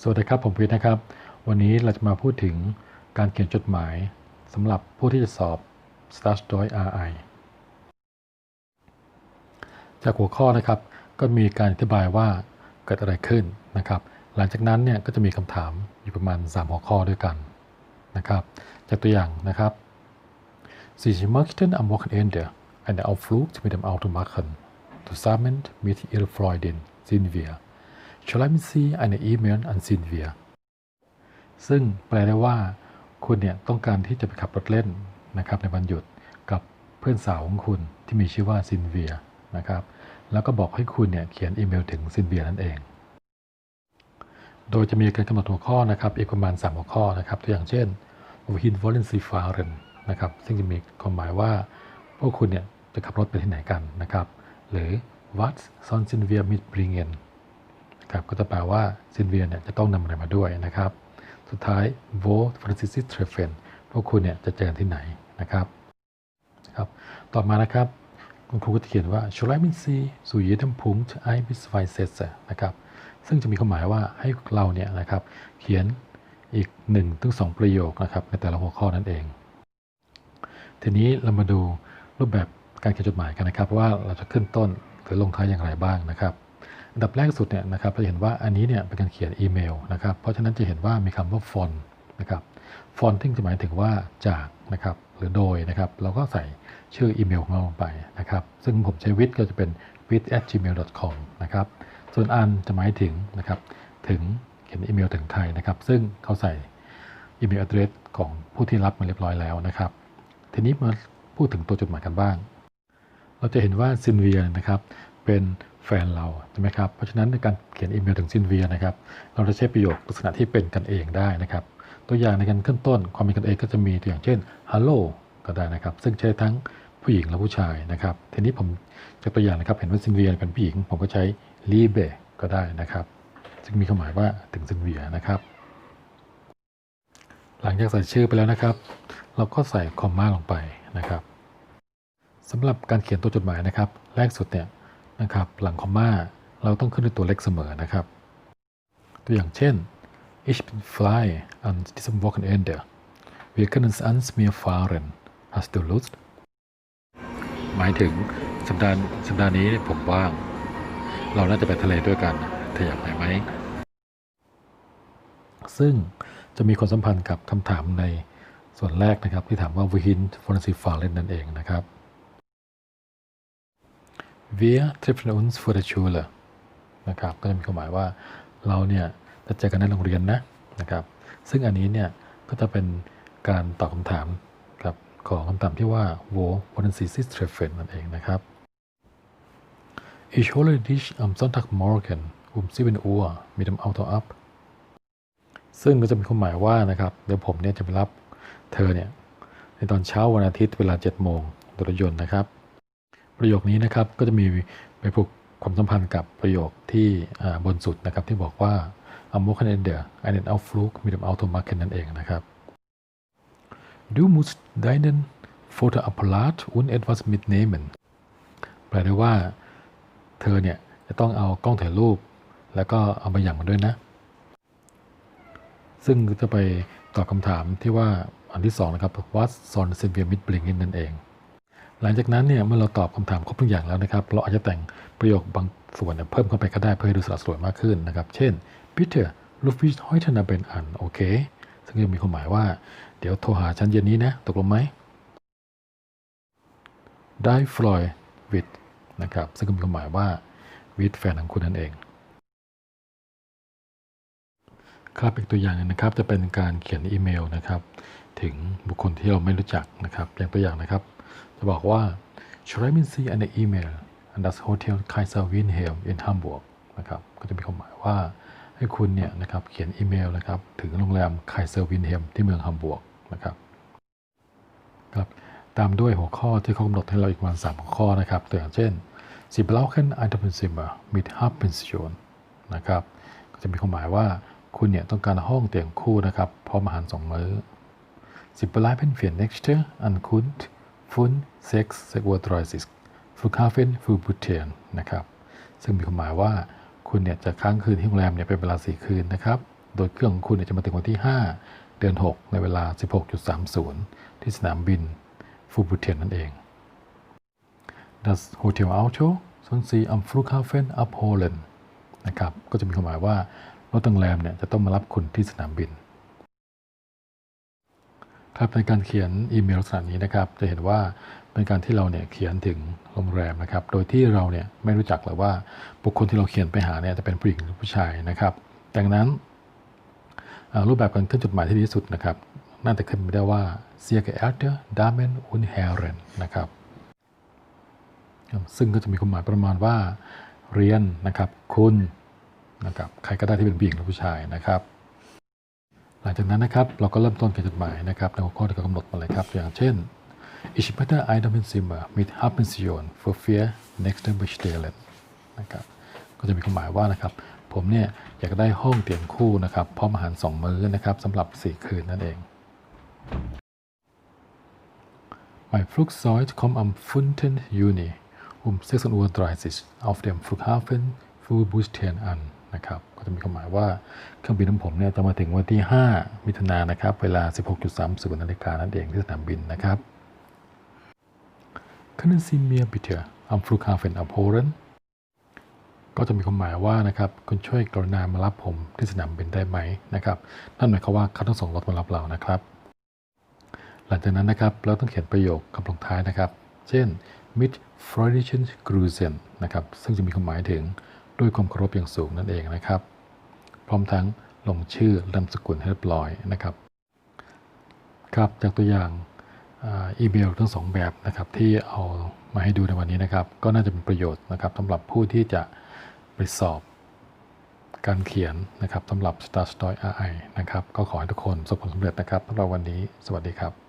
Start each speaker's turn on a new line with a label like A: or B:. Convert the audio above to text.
A: สวัสดีครับ ผมพีทนะครับ วันนี้เราจะมาพูดถึงการเขียนจดหมายสำหรับผู้ที่จะสอบ s t a r d o i RI จากหัวข้อนะครับ ก็มีการอธิบายว่าเกิดอะไรขึ้นนะครับ หลังจากนั้นเนี่ยก็จะมีคำถามอยู่ประมาณ 3 หัวข้อด้วยกันนะครับ จากตัวอย่างนะครับ Sie möchten am Wochenende einen Ausflug mit dem Auto machen. Zusammen mit Ihrer Freundin Silvia. Schreiben Sie eine E-Mail an Silvia. ซึ่งแปลได้ว่าคุณเนี่ยต้องการที่จะไปขับรถเล่นนะครับในวันหยุดกับเพื่อนสาวของคุณที่มีชื่อว่าซินเวียนะครับ แล้วก็บอกให้คุณเนี่ยเขียนอีเมลถึงซินเวียนั่นเอง โดยจะมีการกำหนดหัวข้อนะครับอีกประมาณ 3 หัวข้อนะครับ ตัวอย่างเช่น Wohin wollen Sie fahren นะครับ ซึ่งจะมีความหมายว่า พวกคุณเนี่ยจะขับรถไปที่ไหนกันนะครับ หรือ What sollen wir mitbringen น ครับก็จะแปลว่าซินเวียเนี่ยจะต้องนำอะไรมาด้วยนะครับ สุดท้าย wo wollen Sie treffen พวกคุณเนี่ยจะเจอที่ไหนนะครับครับ ต่อมานะครับ คุณครูก็จะเขียนว่า schreiben Sie zu jedem Punkt ein bis zwei Sätze นะครับ ซึ่งจะมีความหมายว่าให้เราเนี่ยนะครับ เขียนอีก1ถึง2ประโยคนะครับ ในแต่ละหัวข้อนั่นเอง ทีนี้เรามาดูรูปแบบการเขียนจดหมายกันนะครับ ว่าเราจะขึ้นต้นหรือลงท้ายอย่างไรบ้างนะครับ อันดับแรกสุดเนี่ยนะครับเราจะเห็นว่าอันนี้เนี่ยเป็นการเขียนอีเมลนะครับเพราะฉะนั้นจะเห็นว่ามีคำว่าฟอนนะครับฟอนต์ที่จะหมายถึงว่าจากนะครับหรือโดยนะครับเราก็ใส่ชื่ออีเมลของเราลงไปนะครับซึ่งผมใช้วิทก็จะเป็น with gmail com นะครับส่วนอันจะหมายถึงนะครับถึงเขียนอีเมลถึงใครนะครับ ซึ่งเขาใส่อีเมล address ของผู้ที่รับมาเรียบร้อยแล้วนะครับ ทีนี้มาพูดถึงตัวจดหมายกันบ้าง เราจะเห็นว่าซินเวียนะครับเป็น แฟนเราใช่ไหมครับเพราะฉะนั้นในการเขียนอีเมลถึงซินเวียนะครับ เราจะใช้ประโยคลักษณะที่เป็นกันเองได้นะครับ ตัวอย่างในการขึ้นต้นความเป็นกันเองก็จะมีตัวอย่างเช่น hello ก็ได้นะครับ ซึ่งใช้ทั้งผู้หญิงและผู้ชายนะครับทีนี้ผมจากตัวอย่างนะครับเห็นว่าซินเวียเป็นผู้หญิง ผมก็ใช้ liebe ก็ได้นะครับซึ่งมีความหมายว่าถึงซินเวียนะครับ หลังจากใส่ชื่อไปแล้วนะครับ เราก็ใส่คอมมาลงไปนะครับสำหรับการเขียนตัวจดหมายนะครับ แรกสุดเนี่ย นะครับหลังคอมมาเราต้องขึ้นด้วยตัวเล็กเสมอนะครับ ตัวอย่างเช่น Ich bin frei an diesem Wochenende. Wir können ans Meer fahren. Hast du Lust? หมายถึงสัปดาห์สัปดาห์นี้ผมว่าง เราน่าจะไปทะเลด้วยกันเธออยากไปไหม ซึ่งจะมีความสัมพันธ์กับคำถามในส่วนแรกนะครับ ที่ถามว่า wohin wollen Sie fahren นั่นเองนะครับ Wir treffen uns vor der Schule นะครับก็จะมีความหมายว่าเราเนี่ยจะเจอกันในโรงเรียนนะนะครับ ซึ่งอันนี้เนี่ยก็จะเป็นการตอบคำถามครับของคำถามที่ว่า wo wollen Sie sich treffen นั่นเองนะครับ Ich hole dich am Sonntagmorgen um 7 Uhr mit dem Auto ab ซึ่งก็จะมีความหมายว่านะครับเดี๋ยวผมเนี่ยจะไปรับเธอเนี่ยในตอนเช้าวันอาทิตย์เวลา7โมงโดยรถยนต์นะครับ ประโยคนี้นะครับก็จะมีไปผูกความสัมพันธ์กับประโยคที่บนสุดนะครับที่บอกว่า am Wochenende einen Ausflug mit dem Auto machen นั่นเองนะครับ Du musst deinen Fotoapparat und etwas mitnehmen แปลได้ว่าเธอเนี่ยจะต้องเอากล้องถ่ายรูป แล้วก็เอามาอย่างมาด้วยนะ ซึ่งจะไปตอบคำถามที่ว่าอันที่2นะครับ What son Sylvia mit bringen นั่นเอง หลังจากนั้นเนี่ยเมื่อเราตอบคำถามครบทุกอย่างแล้วนะครับ เราอาจจะแต่งประโยคบางส่วนเพิ่มเข้าไปก็ได้เพื่อให้ดูสละสวยมากขึ้นนะครับ เช่น bitte ruf mich heute Abend an โอเค ซึ่งจะมีความหมายว่า เดี๋ยวโทรหาฉันเย็นนี้นะ ตกลงไหม ได้ฟลอยวิดนะครับ ซึ่งก็มีความหมายว่าวิดแฟนของคุณนั่นเอง ครับอีกตัวอย่างนึงนะครับ จะเป็นการเขียนอีเมลนะครับ ถึงบุคคลที่เราไม่รู้จักนะครับ อย่างตัวอย่างนะครับ บอกว่า schreiben Sie eine E-Mail an das Hotel Kaiser Wilhelm in Hamburg นะครับ ก็จะมีความหมายว่าให้คุณเนี่ยนะครับเขียนอีเมลนะครับถึงโรงแรม Kaiser Wilhelm ที่เมืองฮัมบวร์กนะครับครับตามด้วยหัวข้อที่เขากำหนดให้เราอีกประมาณ3หัวข้อนะครับตัวอย่างเช่น Sie brauchen ein Doppelzimmer mit Halbpension นะครับก็จะมีความหมายว่าคุณเนี่ยต้องการห้องเตียงคู่นะครับพร้อมอาหารสองมื้อ Sie bleiben für nächste Ankunft von 6 Uhr 30 Flughafen Fulbutern นะครับ ซึ่งมีความหมายว่าคุณเนี่ยจะค้างคืนที่โรงแรมเนี่ยเป็นเวลา 4 คืนนะครับ โดยเครื่องของคุณเนี่ยจะมาถึงวันที่ 5 เดือน 6 ในเวลา 16.30 ที่สนามบินฟูบูเทนนั่นเอง Das Hotel Auto sonst Sie am Flughafen abholen นะครับ ก็จะมีความหมายว่ารถโรงแรมเนี่ยจะต้องมารับคุณที่สนามบิน ครับในการเขียนอีเมลลักษณะนี้นะครับ จะเห็นว่าเป็นการที่เราเนี่ยเขียนถึงโรงแรมนะครับ โดยที่เราเนี่ยไม่รู้จักเลยว่าบุคคลที่เราเขียนไปหาเนี่ยจะเป็นผู้หญิงหรือผู้ชายนะครับ ดังนั้นรูปแบบการขึ้นจดหมายที่ดีที่สุดนะครับ น่าจะขึ้นไปได้ว่า sehr geehrte Damen und Herren นะครับ ซึ่งก็จะมีความหมายประมาณว่าเรียนนะครับ คุณนะครับ ใครก็ได้ที่เป็นผู้หญิงหรือผู้ชายนะครับ หลังจากนั้นนะครับเราก็เริ่มต้นเขียนจดหมายนะครับในหัวข้อที่เขากำหนดมาเลยครับอย่างเช่น Ich möchte ein Zimmer mit Halbpension für vier nächste bestellen นะครับก็จะมีความหมายว่านะครับผมเนี่ยอยากได้ห้องเตียงคู่นะครับพร้อมอาหารสองมื้อนะครับสำหรับ 4 คืนนั่นเอง Mein Flugzeug kommt am 5. Juni um 6.30 Uhr auf dem Flughafen Fulbusten an นะครับก็จะมีความหมายว่าเครื่องบินของผมเนี่ยจะมาถึงวันที่ 5 มิถุนายนนะครับ เวลา 16.30นาฬิกานั่นเองที่สนามบินนะครับ Können Sie mir bitte am Flughafen abholen ก็จะมีความหมายว่านะครับคุณช่วยกรุณามารับผมที่สนามบินได้ไหมนะครับนั่นหมายความว่าเขาต้องส่งรถมารับเรานะครับ หลังจากนั้นนะครับเราต้องเขียนประโยคคำลงท้ายนะครับ เช่น mit freundlichen Grüßen นะครับซึ่งจะมีความหมายถึง ด้วยความเคารพอย่างสูงนั่นเองนะครับ พร้อมทั้งลงชื่อละนามสกุลให้เรียบร้อยนะครับ ครับจากตัวอย่างอีเมลทั้งสองแบบนะครับที่เอามาให้ดูในวันนี้นะครับ ก็น่าจะเป็นประโยชน์นะครับสำหรับผู้ที่จะไปสอบการเขียนนะครับสำหรับ Star Story AI นะครับ ก็ขอให้ทุกคนประสบผลสำเร็จนะครับสำหรับวันนี้ สวัสดีครับ